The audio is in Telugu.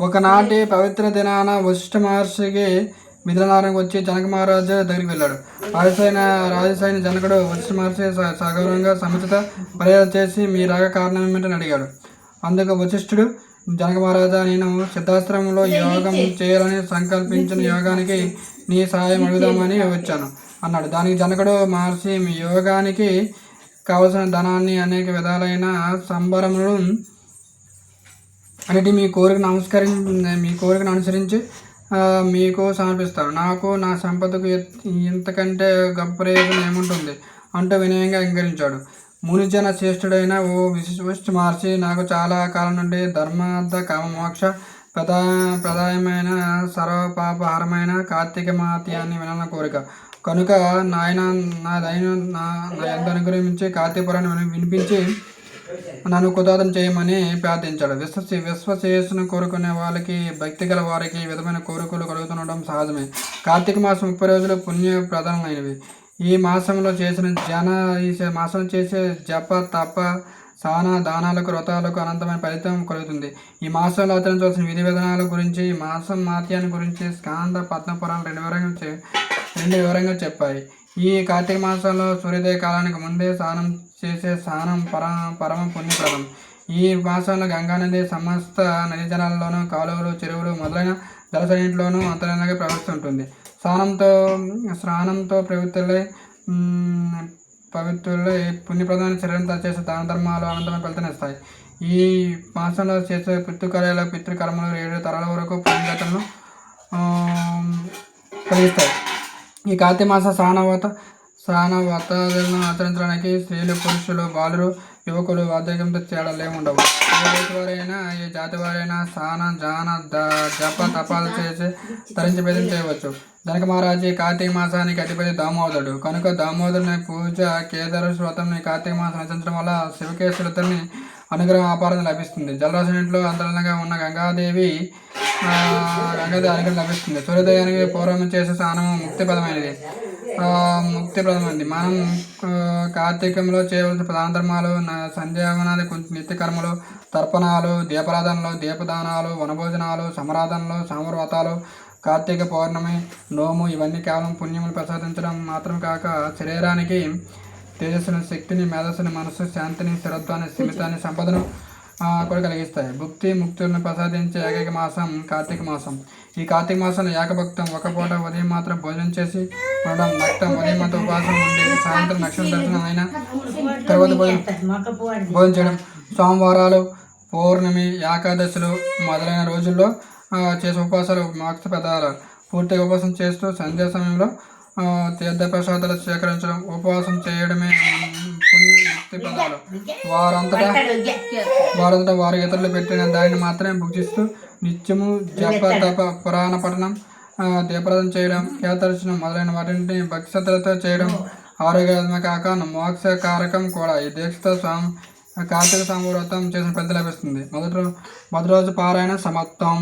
ఒకనాటి పవిత్ర దినాన వశిష్ఠ మహర్షికి మిథునారాయణకు వచ్చి జనక మహారాజు దగ్గరికి వెళ్ళాడు. రాజసైన రాజసైన జనకుడు వశిష్ఠ మహర్షి సగౌరవంగా సముచిత మర్యాద చేసి మీ రాక కారణం ఏమిటని అడిగాడు. అందుకు వశిష్ఠుడు జనక మహారాజా నేను సిద్ధాశ్రమంలో యోగం చేయాలని సంకల్పించిన యోగానికి నీ సహాయం అడుగుదామని వచ్చాను అన్నాడు. దానికి జనకుడు మహర్షి మీ యోగానికి కావలసిన ధనాన్ని అనేక విధాలైన సంబరములు అన్నిటి మీ కోరికను నమస్కరి మీ కోరికను అనుసరించి మీకు సమర్పిస్తారు. నాకు నా సంపదకు ఇంతకంటే గొప్ప ప్రయోజనం ఏముంటుంది? అంటూ వినయంగా అంగీకరించాడు. మునిజన శ్రేష్ఠుడైన ఓ విశిష్ట మహర్షి నాకు చాలా కాలం నుండి ధర్మార్థ కామమోక్ష ప్రధా ప్రదాయమైన సర్వపాపహారమైన కార్తీక మహాత్యాన్ని వినాలని కోరిక. కనుక నాయన నా దైన నా నా ఎంత అనుగ్రహించి కార్తీక పురాణం వినిపించి నన్ను కుదాదం చేయమని ప్రార్థించాడు. విశ్వసి విశ్వశేషను కోరుకునే వాళ్ళకి భక్తి గల వారికి విధమైన కోరికలు కలుగుతుండడం సహజమే. కార్తీక మాసం ముప్పై రోజులు పుణ్య ప్రధానమైనవి. ఈ మాసంలో చేసిన జన ఈ మాసం చేసే జప తప సాన దానాలకు వ్రతాలకు అనంతమైన ఫలితం కలుగుతుంది. ఈ మాసంలో ఆచరించవలసిన విధి విధానాల గురించి ఈ మాసం మాత్యాన్ని గురించి స్కాంద పద్మపురాణం రెండు వివరంగా రెండు వివరంగా చెప్పాయి. ఈ కార్తీక మాసంలో సూర్యోదయ కాలానికి ముందే స్నానం చేసే స్నానం పర పరమ పుణ్యప్రదం. ఈ మాసంలో గంగానది సమస్త నదీ జలాల్లోనూ కాలువలు చెరువులు మొదలైన జలసన్నింటిలోనూ అంతరంగా ప్రవహిస్తుంటుంది. స్నానంతో స్నానంతో ప్రవృత్తులై మ్, పుణ్యప్రదమైన పుణ్యప్రదాన చేసే దాన ధర్మాలు ఆనందమైన ఫలితనిస్తాయి. ఈ మాసంలో చేసే పితృకార్యాల పితృకర్మలు ఏడు తరాల వరకు పుణ్యగతలను కలిగిస్తాయి. ఈ కార్తీక మాస స్నానవత స్థాన వాతావరణం ఆచరించడానికి స్త్రీలు పురుషులు బాలురు యువకులు వాద్యంతో తేడాలు ఉండవు ఏ దేశ వారైనా ఏ జాతి వారైనా స్థాన జాన ద- జప తపాలు చేసి తరించి భేదం చేయవచ్చు. జనక మహారాజు కార్తీక మాసానికి అధిపతి దామోదరుడు. కనుక దామోదరుని పూజ కేదార వ్రతం కార్తీక మాసం రచించడం వల్ల శివకేశ్వరుతని అనుగ్రహం ఆపారం లభిస్తుంది. జలరాశిలో అంతరంగంగా ఉన్న గంగాదేవి గంగాదేవి అనుగ్రహం లభిస్తుంది. సూర్యోదయానికి పూర్వం చేసే స్థానం ముక్తిపదమైనది. ముక్తి ముక్తిప్రదమైనది మనం కార్తీకంలో చేయవలసిన ప్రధాన ధర్మాలు సంధ్యావనాది కొంచెం నిత్య కర్మలు తర్పణాలు దీపరాధనలు దీపదానాలు వనభోజనాలు సమరాధనలు సామర్వతాలు కార్తీక పౌర్ణమి నోము ఇవన్నీ కేవలం పుణ్యములు ప్రసాదించడం మాత్రం కాక శరీరానికి తేజస్సును శక్తిని మేధస్సుని మనస్సు శాంతిని స్థిరత్వాన్ని స్థిమితాన్ని సంపదను కూడా కలిగిస్తాయి. భుక్తి ముక్తులను ప్రసాదించే ఏకైక మాసం కార్తీక మాసం. ఈ కార్తీక మాసంలో ఏకభక్తం ఒక పూట ఉదయం మాత్రం భోజనం చేసి ఉండడం నక్తం ఉదయం మాత్రం ఉపవాసం ఉండి సాయంత్రం నక్షత్ర దర్శనం అయిన తర్వాత భోజనం భోజనం చేయడం. సోమవారాలు పౌర్ణమి ఏకాదశులు మొదలైన రోజుల్లో చేసే ఉపవాసాలు మోక్ష పదాలు పూర్తిగా ఉపవాసం చేస్తూ సంధ్యా సమయంలో తీర్థ ప్రసాదాలు స్వీకరించడం ఉపవాసం చేయడమే మ్, పుణ్య. వారంతటా వారంతటా వారు ఇతరులు పెట్టిన దానిని మాత్రమే భుజిస్తూ నిత్యము జప తప పురాణ పఠనం ఆ, దీపారాధన చేయడం కేతర్శనం మొదలైన వాటిని భక్తి శ్రద్ధలతో చేయడం ఆరోగ్యమే కాక మోక్షకారకం కూడా ఈ దీక్షతో స్వామి కార్తీక స్వామి వ్రతం చేసిన ఫలితం లభిస్తుంది. మొదటి మొదటి రోజు పారాయణ సమాప్తం.